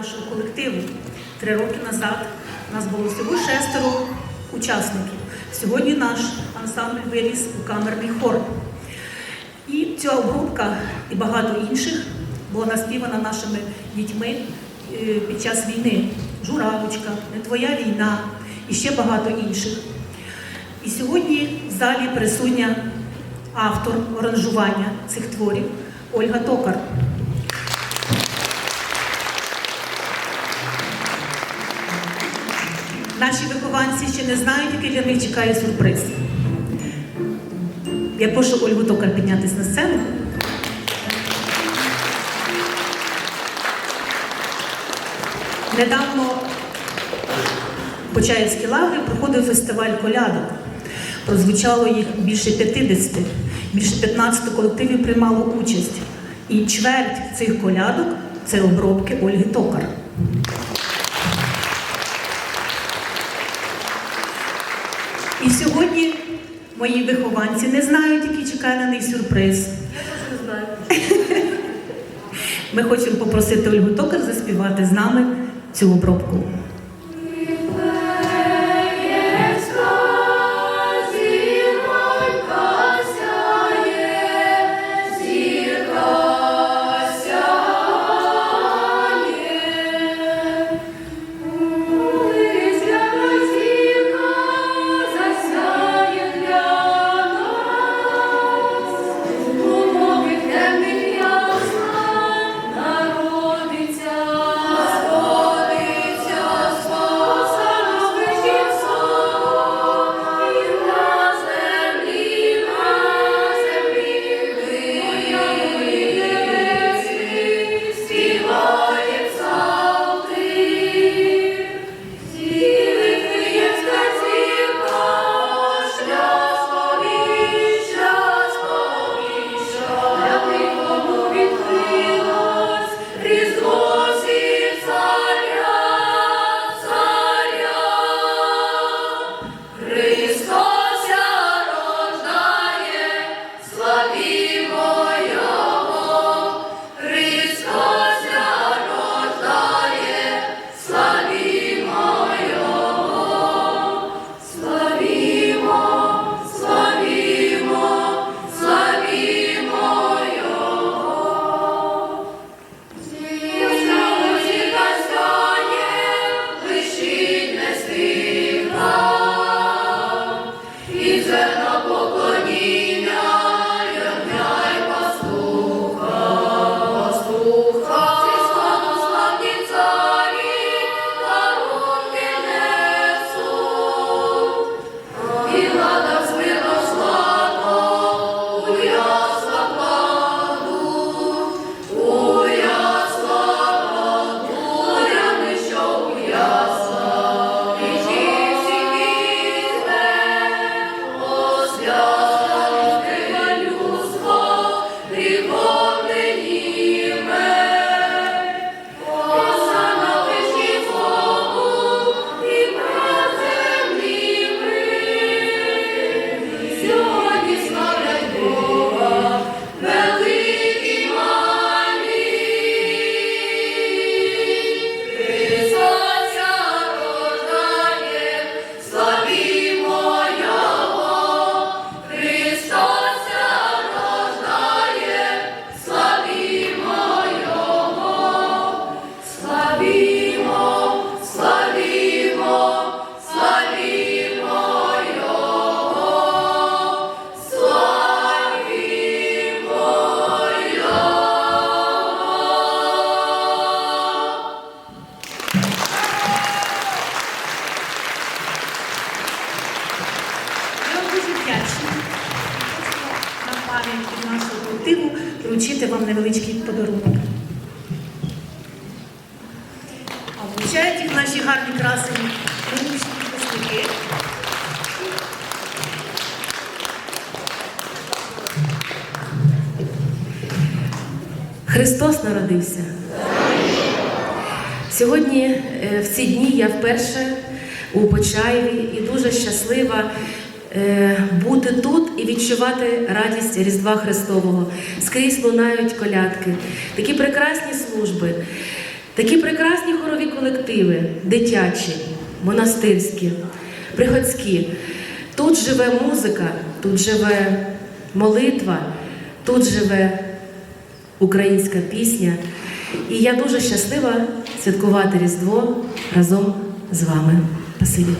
нашого колективу. Три роки назад нас було всього шестеро учасників. Сьогодні наш ансамбль виріс у камерний хор. І ця обробка і багато інших була наспівана нашими дітьми е, під час війни. Журавочка, не твоя війна і ще багато інших. І сьогодні в залі присутня автор оранжування цих творів Ольга Токар. Наші вихованці ще не знають, який для них чекає сюрприз. Я прошу Ольгу Токар піднятися на сцену. Недавно в лаврі проходив фестиваль колядок. Прозвучало їх більше 50, більше 15 колективів приймало участь. І чверть цих колядок це обробки Ольги Токар. І сьогодні мої вихованці не знають, який чекає на них сюрприз. Я просто не знаю. Ми хочемо попросити Ольгу Токар заспівати з нами цю обробку. Від нашого колективу вручити вам невеличкий подарунок. А вручають їх наші гарні красені нинішні випускники. Христос народився. Сьогодні е, в ці дні я вперше у Почаєві і дуже щаслива бути тут і відчувати радість Різдва Христового. Скрізь лунають колядки, такі прекрасні служби. Такі прекрасні хорові колективи, дитячі, монастирські, приходські. Тут живе музика, тут живе молитва, тут живе українська пісня. І я дуже щаслива святкувати Різдво разом з вами. Спасибі.